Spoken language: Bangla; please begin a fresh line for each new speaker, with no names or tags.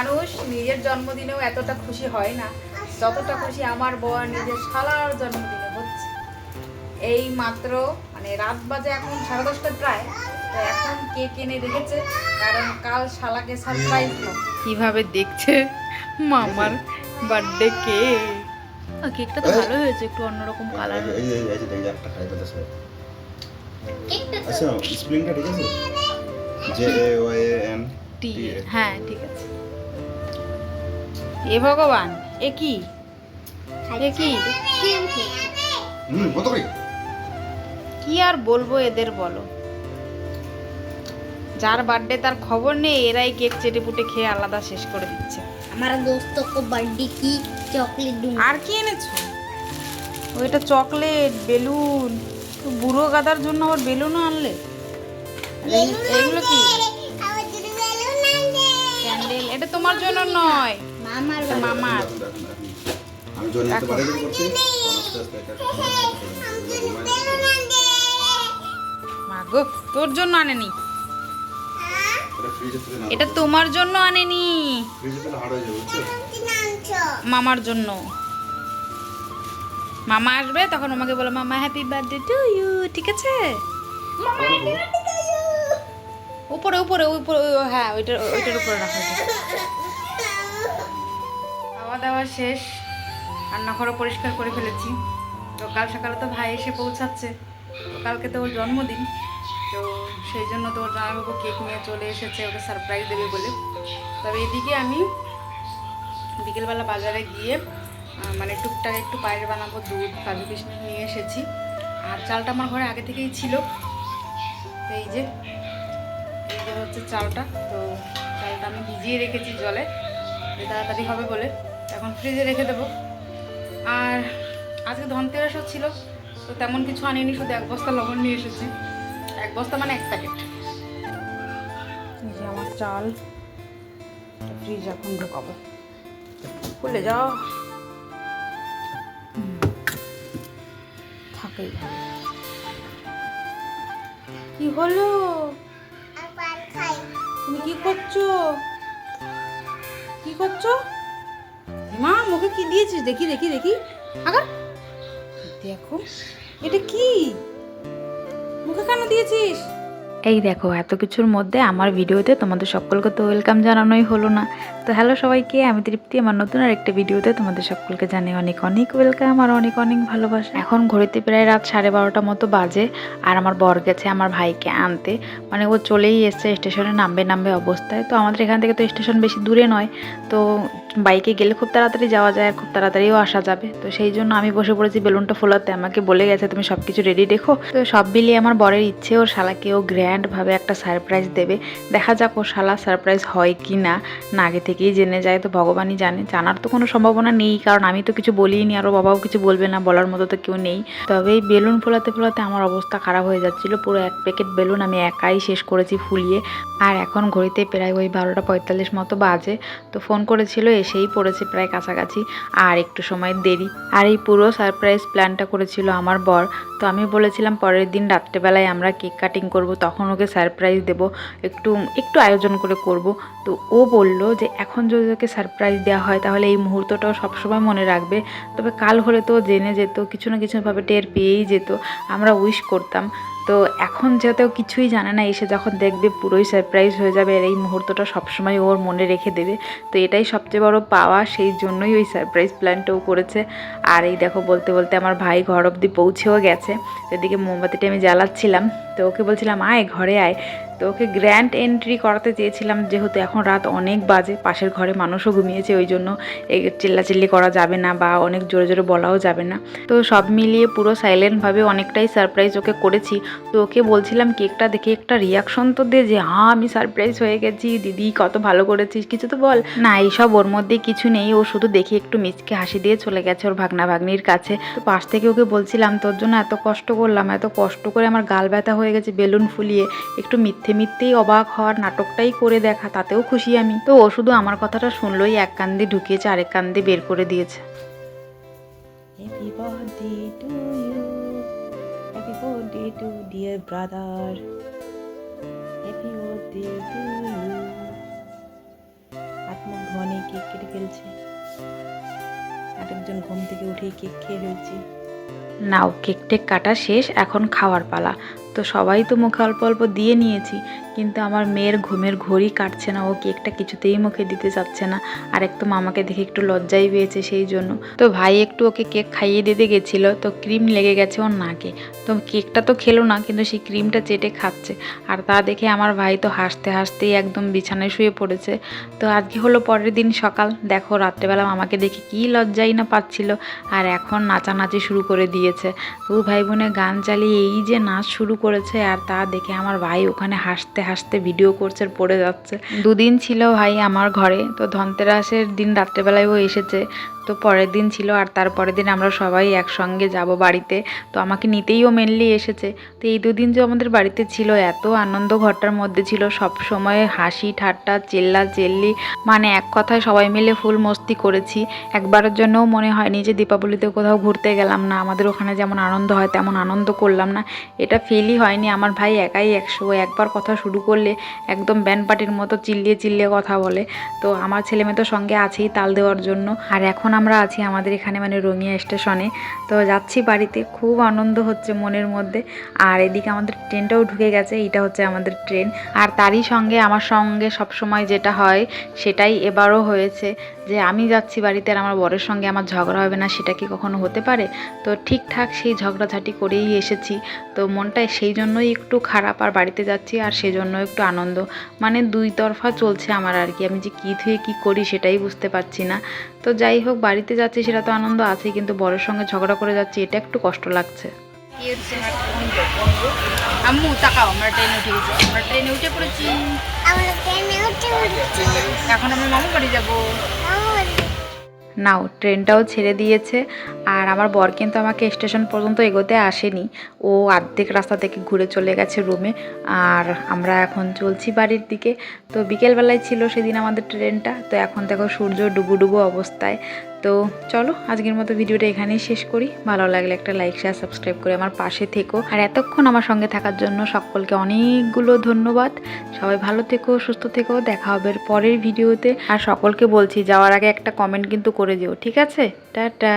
নিজের জন্মদিনেও এতটা খুশি হয় না যতটা খুশি আমার বর নিজের শালার জন্মদিনে হচ্ছে। এই মাত্র মানে রাত বাজে এখন সাড়ে দশটা প্রায় তো এখন কেক এনে রেখেছে কারণ কাল শালাকে সারপ্রাইজ কীভাবে দেখছে? মামার বার্থডে কেক কেকটা তো ভালো হয়েছে একটু অন্যরকম কালার
আচ্ছা স্প্রিংটা ঠিক আছে? J A Y N
T হ্যাঁ ঠিক আছে। এ ভগবান এ কি? এ কি? কি আর বলব এদের বলো। যার বার্থডে তার খবর নেই এরাই কেক চেটে পুটে খেয়ে আলাদা শেষ করে দিচ্ছে।
আমার দোস্ত কো বার্থডে কি চকলেট
আর কি এনেছো? ওইটা চকলেট বেলুন। বুড়ো গাদার জন্য আবার বেলুনও আনলে? এগুলো কি? ক্যান্ডেল এটা তোমার জন্য নয়।
মামার
মামার।
আমি জন্য একটু বাড়ি করছি আস্তে আস্তে
মা গো তোর জন্য আনেনি।
এটা
তোমার জন্য আনেনি। মামার জন্য। মামা আসবে তখন আমাকে বলো মামা হ্যাপি বার্থডে টু ইউ ঠিক আছে? উপরে উপরে উপরে হ্যাঁ ওইটার ওইটার উপরে রাখা খাওয়া দাওয়া শেষ, রান্নাঘরও পরিষ্কার করে ফেলেছি। তো কাল সকালে তো ভাই এসে পৌঁছাচ্ছে। কালকে তো ওর জন্মদিন। তো সেই জন্য তো ওর জামাইবাবু কেক নিয়ে চলে এসেছে, ওকে সারপ্রাইজ দেবে বলে। তবে এদিকে আমি বিকেলবেলা বাজারে গিয়ে মানে টুকটাক একটু পায়েস বানাবো, দুধ, কাজু কিশমিশ নিয়ে এসেছি। আর চালটা আমার ঘরে আগে থেকেই ছিল। এই যে এই যে হচ্ছে চালটা। তো চালটা আমি ভিজিয়ে রেখেছি জলে। তাড়াতাড়ি হবে বলে। এখন ফ্রিজে রেখে দেবো। আর আজকে ধনতেরাসও ছিল তো তেমন কিছু আনিনি শুধু এক বস্তা লবণ নিয়ে এসেছি। এক বস্তা মানে এক প্যাকেট। যে আমার চাল ফ্রিজ এখন ঢোকাবো। খুলে যাও। থাকেই ভালো। কি হলো? তুমি কি করছ? কি করছ? মা, মুখে কি দিয়েছিস? দেখি দেখি দেখি। আগার। দেখো, এটা কি? মুখে কেন দিয়েছিস? এই দেখো, এত কিছুর মধ্যে আমার ভিডিওতে তোমাদের সকলকে তো ওয়েলকাম জানানোই হলো না। তো হ্যালো সবাইকে, আমি তৃপ্তি। আমার নতুন আর একটা ভিডিওতে তোমাদের সকলকে জানাই অনেক অনেক ওয়েলকাম আর অনেক অনেক ভালোবাসা। এখন ঘড়িতে প্রায় রাত সাড়ে বারোটা মতো বাজে আর আমার বর গেছে আমার ভাইকে আনতে। মানে ও চলেই এসছে, স্টেশনে নামবে নামবে অবস্থায়। তো আমাদের এখান থেকে তো স্টেশন বেশি দূরে নয়। তো বাইকে গেলে খুব তাড়াতাড়ি যাওয়া যায় আর খুব তাড়াতাড়িও আসা যাবে। তো সেই জন্য আমি বসে পড়েছি বেলুনটা ফোলাতে। আমাকে বলে গেছে, তুমি সব কিছু রেডি রেখো তো সব মিলিয়ে আমার বরের ইচ্ছে, ওর শালাকে ও গ্র্যান্ডভাবে একটা সারপ্রাইজ দেবে। দেখা যাক ও শালা সারপ্রাইজ হয় কি না না আগে থেকেই জেনে যায়। তো ভগবানই জানে, জানার তো কোনো সম্ভাবনা নেই, কারণ আমি তো কিছু বলিনি, আর ওর বাবাও কিছু বলবে না, বলার মতো তো কেউ নেই। তবে এই বেলুন ফোলাতে ফোলাতে আমার অবস্থা খারাপ হয়ে যাচ্ছিল। পুরো এক প্যাকেট বেলুন আমি একাই শেষ করেছি ফুলিয়ে। আর এখন ঘড়িতে প্রায় ওই বারোটা পঁয়তাল্লিশ মতো বাজে। তো ফোন করেছিল এসেই পড়েছে প্রায় কাছাকাছি, আর একটু সময় দেরি। আর এই পুরো সারপ্রাইজ প্ল্যানটা করেছিল আমার বর। তো আমি বলেছিলাম পরের দিন রাত্রেবেলায় আমরা কেক কাটিং করব, তখন ওকে সারপ্রাইজ দেব, একটু একটু আয়োজন করে করব। তো ও বলল যে, এখন যদি ওকে সারপ্রাইজ দেওয়া হয়, তাহলে এই মুহূর্তটাও সবসময় মনে রাখবে। তবে কাল হলে তো জেনে যেত, কিছু না কিছুভাবে টের পেয়েই যেত। আমরা উইশ করতাম। তো এখন যেহেতু কিছুই জানে না, এসে যখন দেখবে পুরোই সারপ্রাইজ হয়ে যাবে আর এই মুহূর্তটা সবসময় ওর মনে রেখে দেবে। তো এটাই সবচেয়ে বড় পাওয়া, সেই জন্যই ওই সারপ্রাইজ প্ল্যানটাও করেছে। আর এই দেখো বলতে বলতে আমার ভাই ঘর অবধি পৌঁছেও গেছে। এদিকে মোমবাতিটা আমি জ্বালাচ্ছিলাম। তো ওকে বলছিলাম, আয়, ঘরে আয়। তো ওকে গ্র্যান্ড এন্ট্রি করাতে চেয়েছিলাম, যেহেতু এখন রাত অনেক বাজে, পাশের ঘরে মানুষও ঘুমিয়েছে, ওই জন্য চিল্লাচিল্লি করা যাবে না বা অনেক জোরে জোরে বলাও যাবে না। তো সব মিলিয়ে পুরো সাইলেন্টভাবে অনেকটাই সারপ্রাইজ ওকে করেছি। তো ওকে বলছিলাম, কেকটা দেখে একটা রিয়াকশন তো দে যে হ্যাঁ আমি সারপ্রাইজ হয়ে গেছি, দিদি কত ভালো করেছিস, কিছু তো বল। না, এইসব ওর মধ্যে কিছু নেই, ও শুধু দেখে একটু মিচকে হাসি দিয়ে চলে গেছে ওর ভাগনা ভাগ্নির কাছে। তো পাশ থেকে ওকে বলছিলাম, তোর জন্য এত কষ্ট করলাম, এত কষ্ট করে আমার গাল ব্যথা হয়ে গেছে বেলুন ফুলিয়ে, একটু মিথ্যে মিথ্যেই অবাক হওয়ার নাটকটাই করে দেখা তাতেও খুশি আমি। তো ও শুধু আমার কথাটা শুনলোই এক কান দিয়ে ঢুকিয়েছে আরেক কান দিয়ে বের করে দিয়েছে। নিয়ে কেক কেটে ফেলছে। আরেকজন ঘুম থেকে কেক খেয়ে ফেলছে। নাও কেক টেক কাটা শেষ এখন খাওয়ার পালা। তো সবাই তো মুখে অল্প অল্প দিয়ে নিয়েছি। কিন্তু আমার মেয়ের ঘুমের ঘড়ি কাটছে না, ও কেকটা কিছুতেই মুখে দিতে চাচ্ছে না। আর একটু মামাকে দেখে একটু লজ্জাই পেয়েছে সেই জন্য। তো ভাই একটু ওকে কেক খাইয়ে দিতে গেছিল, তো ক্রিম লেগে গেছে ওর নাকে। তো কেকটা তো খেলো না, কিন্তু সেই ক্রিমটা চেটে খাচ্ছে। আর তা দেখে আমার ভাই তো হাসতে হাসতেই একদম বিছানায় শুয়ে পড়েছে। তো আজকে হলো পরের দিন সকাল। দেখো, রাত্রেবেলা মামাকে দেখে কী লজ্জাই না পাচ্ছিল। আর এখন নাচানাচি শুরু করে দিয়েছে। দু ভাই বোনে গান চালিয়ে এই যে নাচ শুরু করেছে, আর তা দেখে আমার ভাই ওখানে হাসতে হাসতে হাসতে ভিডিও করছে আর পড়ে যাচ্ছে। দুদিন ছিল ভাই আমার ঘরে, তো ধনতেরাসের দিন রাত্রেবেলায় ও এসেছে। তো পরের দিন ছিল আর তারপরের দিন আমরা সবাই একসঙ্গে যাব বাড়িতে। তো আমাকে নিতেই ও মেনলি এসেছে। তো এই দুদিন যে আমাদের বাড়িতে ছিল, এত আনন্দ ঘরটার মধ্যে ছিল, সব সময় হাসি, ঠাট্টা, চেল্লা, চেল্লি মানে এক কথায় সবাই মিলে ফুল মস্তি করেছি। একবারের জন্যও মনে হয়নি যে দীপাবলিতে কোথাও ঘুরতে গেলাম না, আমাদের ওখানে যেমন আনন্দ হয় তেমন আনন্দ করলাম না। এটা ফিলই হয়নি, আমার ভাই একাই একশো, একবার কথা শুরু করলে একদম ব্যান্ড পার্টির মতো চিল্লিয়ে চিল্লিয়ে কথা বলে। তো আমার ছেলে মেয়ে তো সঙ্গে আছেই তাল দেওয়ার জন্য। আর এখন আমরা আছি আমাদের এখানে মানে রঙিয়া স্টেশনে। তো যাচ্ছি বাড়িতে, খুব আনন্দ হচ্ছে মনের মধ্যে। আর এদিকে আমাদের ট্রেনটাও ঢুকে গেছে এটা হচ্ছে আমাদের ট্রেন। আর তারই সঙ্গে, আমার সঙ্গে সব সময় যেটা হয়, সেটাই এবারও হয়েছে। যে আমি যাচ্ছি বাড়িতে আর আমার বরের সঙ্গে আমার ঝগড়া হবে না সেটা কি কখনো হতে পারে? তো ঠিকঠাক সেই ঝগড়াঝাটি করেই এসেছি। তো মনটা সেই জন্যই একটু খারাপ আর বাড়িতে যাচ্ছি আর সেজন্য একটু আনন্দ। মানে দুই তরফা চলছে আমার আর কি। আমি যে কী থুয়ে কী করি সেটাই বুঝতে পারছি না। তো যাই হোক বাড়িতে যাচ্ছি সেটা তো আনন্দ আছেই কিন্তু বরের সঙ্গে ঝগড়া করে যাচ্ছি এটা একটু কষ্ট লাগছে। আম্মু তাকাও আমরা ট্রেনে উঠে গেছি। আমরা ট্রেনে উঠে পড়েছি। এখন আমরা মামু বাড়ি যাব। নাও, ট্রেনটাও ছেড়ে দিয়েছে। আর আমার বর কিন্তু আমাকে স্টেশন পর্যন্ত এগোতে আসেনি। ও অর্ধেক রাস্তা থেকে ঘুরে চলে গেছে রুমে আর আমরা এখন চলছি বাড়ির দিকে। তো বিকেলবেলায় ছিল সেদিন আমাদের ট্রেনটা। তো এখন দেখো সূর্য ডুবু ডুবু অবস্থায়। তো চলো, আজকের মতো ভিডিওটা এখানেই শেষ করি। ভালো লাগলে একটা লাইক শেয়ার সাবস্ক্রাইব করে আমার পাশে থেকো। আর এতক্ষণ আমার সঙ্গে থাকার জন্য সকলকে অনেকগুলো ধন্যবাদ। সবাই ভালো থেকো, সুস্থ থেকো, দেখা হবে পরের ভিডিওতে। আর সকলকে বলছি, যাওয়ার আগে একটা কমেন্ট কিন্তু করে দিও, ঠিক আছে? টাটা!